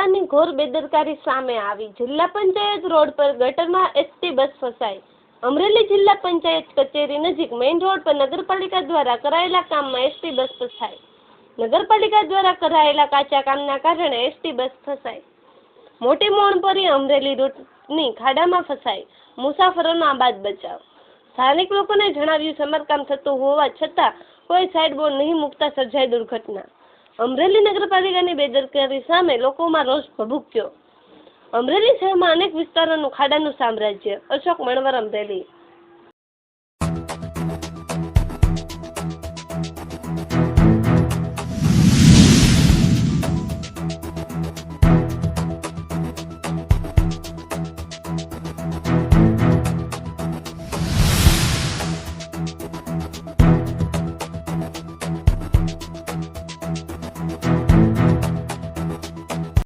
નગરપાલિકાની ઘોર બેદરકારી સામે આવી. જિલ્લા પંચાયત રોડ પર ગટરમાં એસટી બસ ફસાઈ. અમરેલી જિલ્લા પંચાયત કચેરી નજીક મેઇન રોડ પર નગરપાલિકા દ્વારા કરાયેલા કામમાં એસટી બસ ફસાઈ. નગરપાલિકા દ્વારા કરાયેલા કાચા કામના કારણે એસટી બસ ફસાઈ. મોટી મોણપરી અમરેલી રૂટની ખાડામાં ફસાઈ. મુસાફરોનો આબાદ બચાવ. સ્થાનિક લોકોને જણાવ્યું, સમારકામ થતું હોવા છતાં કોઈ સાઇડ બોર્ડ નહીં મૂકતા સર્જાઈ દુર્ઘટના. અમરેલી નગરપાલિકાની બેદરકારી સામે લોકોમાં રોષ ભભૂક્યો. અમરેલી શહેરમાં અનેક વિસ્તારોનું ખાડાનું સામ્રાજ્ય. અશોક મણવર અમરેલી.